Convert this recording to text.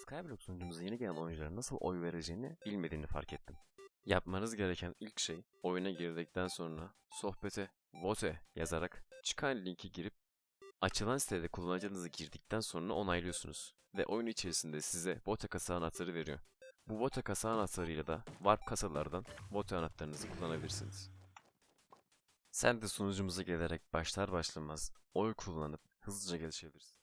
Skyblock sunucumuza yeni gelen oyunculara nasıl oy vereceğini bilmediğini fark ettim. Yapmanız gereken ilk şey oyuna girdikten sonra sohbete vote yazarak çıkan linki girip açılan sitede kullanıcı adınızı girdikten sonra onaylıyorsunuz. Ve oyun içerisinde size vote kasa anahtarı veriyor. Bu vote kasa anahtarıyla da warp kasalardan vote anahtarınızı kullanabilirsiniz. Sen de sunucumuza gelerek başlar başlamaz oy kullanıp hızlıca gelişebilirsin.